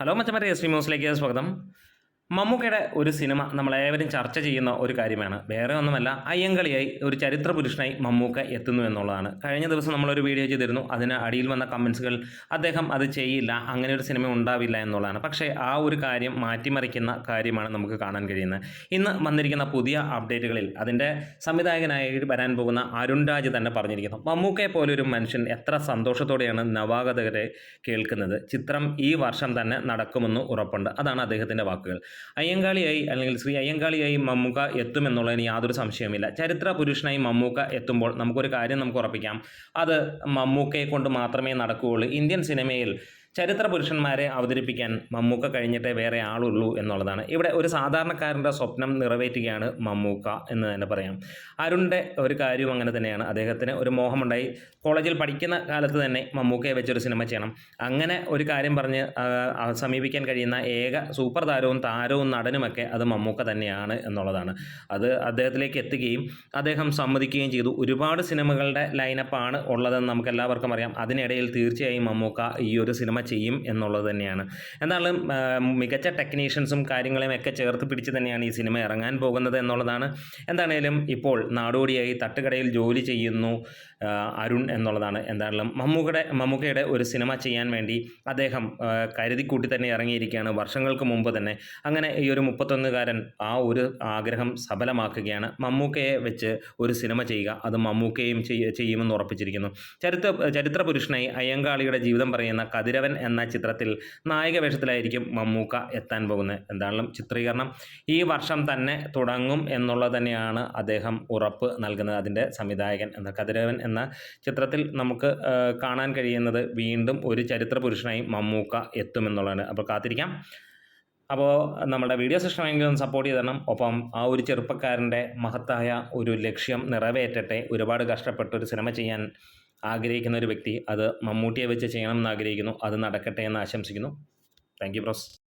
Hello മച്ചമരെ T ന്യൂസിലേക്ക് സ്വാഗതം. മമ്മൂക്കയുടെ ഒരു സിനിമ നമ്മളേവരും ചർച്ച ചെയ്യുന്ന ഒരു കാര്യമാണ്. വേറെ ഒന്നുമല്ല അയ്യങ്കളിയായി ഒരു ചരിത്ര പുരുഷനായി മമ്മൂക്ക എത്തുന്നു എന്നുള്ളതാണ്. കഴിഞ്ഞ ദിവസം നമ്മളൊരു വീഡിയോ ചെയ്തിരുന്നു. അതിന് അടിയിൽ വന്ന കമൻസുകൾ അദ്ദേഹം അത് ചെയ്യില്ല അങ്ങനെ ഒരു സിനിമ ഉണ്ടാവില്ല എന്നുള്ളതാണ്. പക്ഷേ ആ ഒരു കാര്യം മാറ്റിമറിക്കുന്ന കാര്യമാണ് നമുക്ക് കാണാൻ കഴിയുന്നത്. ഇന്ന് വന്നിരിക്കുന്ന പുതിയ അപ്ഡേറ്റുകളിൽ അതിന്റെ സംവിധായകനായി വരാൻ പോകുന്ന അരുൺ രാജ് തന്നെ പറഞ്ഞിരിക്കുന്നു. മമ്മൂക്കയെ പോലൊരു മനുഷ്യൻ എത്ര സന്തോഷത്തോടെയാണ് നവാഗതരെ കേൾക്കുന്നത്. ചിത്രം ഈ വർഷം തന്നെ നടക്കുമെന്ന് ഉറപ്പുണ്ട്. അതാണ് അദ്ദേഹത്തിന്റെ വാക്കുകൾ. അയ്യങ്കാളിയായി അല്ലെങ്കിൽ ശ്രീ അയ്യങ്കാളിയായി മമ്മൂക്ക എത്തുമെന്നുള്ളതിന് യാതൊരു സംശയവുമില്ല. ചരിത്ര പുരുഷനായി മമ്മൂക്ക എത്തുമ്പോൾ നമുക്കൊരു കാര്യം നമുക്ക് ഉറപ്പിക്കാം. അത് മമ്മൂക്കയെ കൊണ്ട് മാത്രമേ നടക്കുകയുള്ളൂ. ഇന്ത്യൻ സിനിമയിൽ ചരിത്ര പുരുഷന്മാരെ അവതരിപ്പിക്കാൻ മമ്മൂക്ക കഴിഞ്ഞിട്ടേ വേറെ ആളുള്ളൂ എന്നുള്ളതാണ്. ഇവിടെ ഒരു സാധാരണക്കാരന്റെ സ്വപ്നം നിറവേറ്റുകയാണ് മമ്മൂക്ക എന്ന് തന്നെ പറയാം. അരുണിന്റെ ഒരു കാര്യവും അങ്ങനെ തന്നെയാണ്. അദ്ദേഹത്തിന് ഒരു മോഹമുണ്ടായി. കോളേജിൽ പഠിക്കുന്ന കാലത്ത് തന്നെ മമ്മൂക്കയെ വെച്ചൊരു സിനിമ ചെയ്യണം. അങ്ങനെ ഒരു കാര്യം പറഞ്ഞ് സമീപിക്കാൻ കഴിയുന്ന ഏക സൂപ്പർ താരവും താരവും നടനുമൊക്കെ അത് മമ്മൂക്ക തന്നെയാണ് എന്നുള്ളതാണ്. അത് അദ്ദേഹത്തിലേക്ക് എത്തുകയും അദ്ദേഹം സമ്മതിക്കുകയും ചെയ്തു. ഒരുപാട് സിനിമകളുടെ ലൈനപ്പാണ് ഉള്ളതെന്ന് നമുക്ക് എല്ലാവർക്കും അറിയാം. അതിനിടയിൽ തീർച്ചയായും മമ്മൂക്ക ഈ ഒരു സിനിമ ചെയ്യും എന്നുള്ളത് തന്നെയാണ്. എന്നാലും മികച്ച ടെക്നീഷ്യൻസും കാര്യങ്ങളെയും ഒക്കെ ചേർത്ത് പിടിച്ച് തന്നെയാണ് ഈ സിനിമ ഇറങ്ങാൻ പോകുന്നത് എന്നുള്ളതാണ്. എന്താണേലും ഇപ്പോൾ നാടോടിയായി തട്ടുകടയിൽ ജോലി ചെയ്യുന്നു അരുൺ എന്നുള്ളതാണ്. എന്തായാലും മമ്മൂക്കയുടെ മമ്മൂക്കയുടെ ഒരു സിനിമ ചെയ്യാൻ വേണ്ടി അദ്ദേഹം കരുതിക്കൂട്ടി തന്നെ ഇറങ്ങിയിരിക്കുകയാണ് വർഷങ്ങൾക്ക് മുമ്പ് തന്നെ. അങ്ങനെ ഈ ഒരു മുപ്പത്തൊന്നുകാരൻ ആ ഒരു ആഗ്രഹം സഫലമാക്കുകയാണ്. മമ്മൂക്കയെ വെച്ച് ഒരു സിനിമ ചെയ്യുക അത് മമ്മൂക്കയും ചെയ്യ- ചെയ്യുമെന്ന് ഉറപ്പിച്ചിരിക്കുന്നു. ചരിത്ര ചരിത്ര പുരുഷനായി അയ്യങ്കാളിയുടെ ജീവിതം പറയുന്ന കതിരവൻ എന്ന ചിത്രത്തിൽ നായിക വേഷത്തിലായിരിക്കും മമ്മൂക്ക എത്താൻ പോകുന്നത്. എന്താണെങ്കിലും ചിത്രീകരണം ഈ വർഷം തന്നെ തുടങ്ങും എന്നുള്ളത് തന്നെയാണ് അദ്ദേഹം ഉറപ്പ് നൽകുന്നത്. അതിന്റെ സംവിധായകൻ എന്ന കതിരവൻ എന്ന ചിത്രത്തിൽ നമുക്ക് കാണാൻ കഴിയുന്നത് വീണ്ടും ഒരു ചരിത്ര പുരുഷനായി മമ്മൂക്ക എത്തുമെന്നുള്ളതാണ്. അപ്പോൾ കാത്തിരിക്കാം. അപ്പോൾ നമ്മുടെ വീഡിയോസ് സിസ്റ്റമെങ്കിലും സപ്പോർട്ട് ചെയ്ത് തരണം ഒപ്പം ആ ഒരു ചെറുപ്പക്കാരന്റെ മഹത്തായ ഒരു ലക്ഷ്യം നിറവേറ്റട്ടെ. ഒരുപാട് കഷ്ടപ്പെട്ട് ഒരു സിനിമ ചെയ്യാൻ ആഗ്രഹിക്കുന്ന ഒരു വ്യക്തി അത് മമ്മൂട്ടിയെ വെച്ച് ചെയ്യണമെന്ന് ആഗ്രഹിക്കുന്നു അത് നടക്കട്ടെ എന്ന് ആശംസിക്കുന്നു. Thank you bros